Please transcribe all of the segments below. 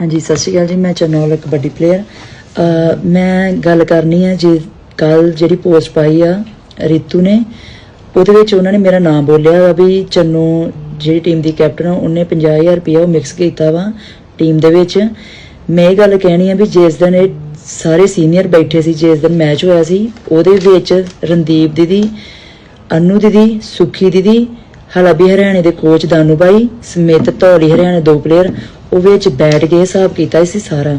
ਹਾਂਜੀ, ਸਤਿ ਸ਼੍ਰੀ ਅਕਾਲ ਜੀ, ਮੈਂ ਚਰਨੌਲ ਕਬੱਡੀ ਪਲੇਅਰ ਮੈਂ ਗੱਲ ਕਰਨੀ ਹੈ ਜੇ ਕੱਲ ਜਿਹੜੀ ਪੋਸਟ ਪਾਈ ਆ ਰਿਤੂ ਨੇ, ਉਹਦੇ ਵਿੱਚ ਉਹਨਾਂ ਨੇ ਮੇਰਾ ਨਾਮ ਬੋਲਿਆ ਵਾ ਵੀ ਚੰਨੂ ਜਿਹੜੀ ਟੀਮ ਦੀ ਕੈਪਟਨ ਆ, ਉਹਨੇ 50000 ਰੁਪਇਆ ਉਹ ਮਿਕਸ ਕੀਤਾ ਵਾ ਟੀਮ ਦੇ ਵਿੱਚ। ਮੈਂ ਇਹ ਗੱਲ ਕਹਿਣੀ ਆ ਵੀ ਜਿਸ ਦਿਨ ਇਹ ਸਾਰੇ ਸੀਨੀਅਰ ਬੈਠੇ ਸੀ, ਜਿਸ ਦਿਨ ਮੈਚ ਹੋਇਆ ਸੀ, ਉਹਦੇ ਵਿੱਚ ਰਣਦੀਪ ਦੀਦੀ, ਅਨੂ ਦੀਦੀ, ਸੁਖੀ ਦੀਦੀ, ਹਲਾਬੀ ਹਰਿਆਣੇ ਦੇ ਕੋਚ ਦਾਨੂ ਬਾਈ, ਸਮੇਤ ਧੌਲੀ ਹਰਿਆਣੇ ਦੋ ਪਲੇਅਰ ਉਹ ਵਿੱਚ ਬੈਠ ਕੇ ਹਿਸਾਬ ਕੀਤਾ ਸੀ ਸਾਰਾ।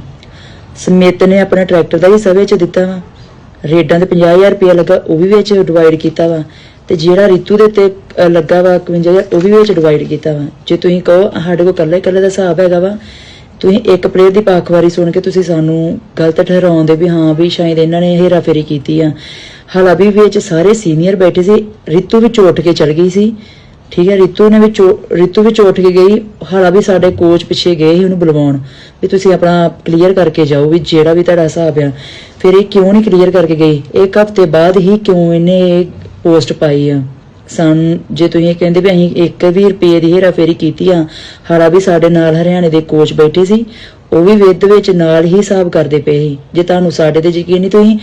ਸਮਿਤ ਨੇ ਆਪਣਾ ਟਰੈਕਟਰ ਦਾ ਹਿੱਸਾ ਵਿੱਚ ਦਿੱਤਾ ਵਾ। ਰੇਡਾਂ ਤੇ 50000 ਰੁਪਇਆ ਲੱਗਾ, ਉਹ ਵੀ ਵਿੱਚ ਡਿਵਾਈਡ ਕੀਤਾ ਵਾ। ਤੇ ਜਿਹੜਾ ਰਿਤੂ ਦੇ ਉੱਤੇ ਲੱਗਾ ਵਾ 51000 ਉਹ ਵੀ ਵਿੱਚ ਡਿਵਾਈਡ ਕੀਤਾ ਵਾ। ਜੇ ਤੁਸੀਂ ਕਹੋ ਸਾਡੇ ਕੋਲ ਕੱਲੇ ਕੱਲੇ ਦਾ ਹਿਸਾਬ ਹੈਗਾ ਵਾ, ਤੁਸੀਂ ਇੱਕ ਪਲੇਅਰ ਦੀ ਪੱਖਵਾਰੀ ਸੁਣ ਕੇ ਤੁਸੀਂ ਸਾਨੂੰ ਗਲਤ ਠਹਿਰਾਉਂਦੇ ਵੀ ਹਾਂ ਵੀ ਸ਼ਾਇਦ ਇਹਨਾਂ ਨੇ ਹੇਰਾ ਫੇਰੀ ਕੀਤੀ ਆ। ਹਾਲਾਂਕਿ ਵਿੱਚ ਸਾਰੇ ਸੀਨੀਅਰ ਬੈਠੇ ਸੀ, ਰਿਤੂ ਵੀ ਉੱਠ ਕੇ ਚਲ ਗਈ ਸੀ। ਠੀਕ ਹੈ, ਰਿਤੂ ਨੇ ਵਿੱਚ ਰਿਤੂ ਵਿੱਚ ਉੱਠ ਕੇ ਗਈ, ਹਾਲਾ ਵੀ ਸਾਡੇ ਕੋਚ ਪਿੱਛੇ ਗਏ ਸੀ ਉਹਨੂੰ ਬੁਲਵਾਉਣ, ਵੀ ਤੁਸੀਂ ਆਪਣਾ ਕਲੀਅਰ ਕਰਕੇ ਜਾਓ ਵੀ ਜਿਹੜਾ ਵੀ ਤੁਹਾਡਾ ਹਿਸਾਬ ਆ। ਫਿਰ ਇਹ ਕਿਉਂ ਨਹੀਂ ਕਲੀਅਰ ਕਰਕੇ ਗਈ? ਇੱਕ ਹਫ਼ਤੇ ਬਾਅਦ ਹੀ ਕਿਉਂ ਇਹਨੇ ਇਹ ਪੋਸਟ ਪਾਈ ਆ? ਸਾਨੂੰ, ਜੇ ਤੁਸੀਂ ਇਹ ਕਹਿੰਦੇ ਵੀ ਅਸੀਂ 1 ਵੀ ਰੁਪਏ ਦੀ ਹੇਰਾਫੇਰੀ ਕੀਤੀ ਆ, ਹਾਲਾ ਵੀ ਸਾਡੇ ਨਾਲ ਹਰਿਆਣੇ ਦੇ ਕੋਚ ਬੈਠੇ ਸੀ ਉਹ ਵੀ ਵਿਦ ਵਿੱਚ ਨਾਲ ਹੀ ਹਿਸਾਬ ਕਰਦੇ ਪਏ ਸੀ। ਜੇ ਤੁਹਾਨੂੰ ਸਾਡੇ ਤੇ ਯਕੀਨ ਨਹੀਂ, ਤੁਸੀਂ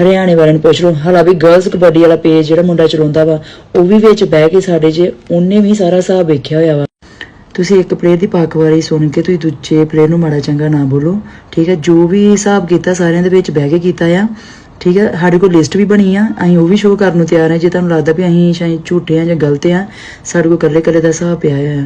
ਹਰਿਆਣੇ ਵਾਲਿਆਂ ਨੂੰ ਪੁੱਛ ਲਓ। ਹਾਲਾ ਵੀ ਗਰਲਸ ਕਬੱਡੀ ਵਾਲਾ ਪੇਜ ਜਿਹੜਾ ਮੁੰਡਾ ਚਲਾਉਂਦਾ ਵਾ, ਉਹ ਵੀ ਵਿੱਚ ਬਹਿ ਕੇ ਸਾਡੇ 'ਚ ਉਹਨੇ ਵੀ ਸਾਰਾ ਹਿਸਾਬ ਵੇਖਿਆ ਹੋਇਆ ਵਾ। ਤੁਸੀਂ ਇੱਕ ਪਲੇਅਰ ਦੀ ਪੱਖਵਾਰੀ ਸੁਣ ਕੇ ਤੁਸੀਂ ਦੂਜੇ ਪਲੇਅਰ ਨੂੰ ਮਾੜਾ ਚੰਗਾ ਨਾ ਬੋਲੋ, ਠੀਕ ਹੈ? ਜੋ ਵੀ ਹਿਸਾਬ ਕੀਤਾ ਸਾਰਿਆਂ ਦੇ ਵਿੱਚ ਬਹਿ ਕੇ ਕੀਤਾ ਆ, ਠੀਕ ਹੈ? ਸਾਡੇ ਕੋਲ ਲਿਸਟ ਵੀ ਬਣੀ ਆ, ਅਸੀਂ ਉਹ ਵੀ ਸ਼ੋਅ ਕਰਨ ਨੂੰ ਤਿਆਰ ਹਾਂ ਜੇ ਤੁਹਾਨੂੰ ਲੱਗਦਾ ਵੀ ਅਸੀਂ ਸ਼ਾਇਦ ਝੂਠੇ ਆ ਜਾਂ ਗਲਤ ਆ, ਸਾਡੇ ਕੋਲ ਇਕੱਲੇ ਇਕੱਲੇ ਦਾ ਹਿਸਾਬ ਪਿਆ ਆ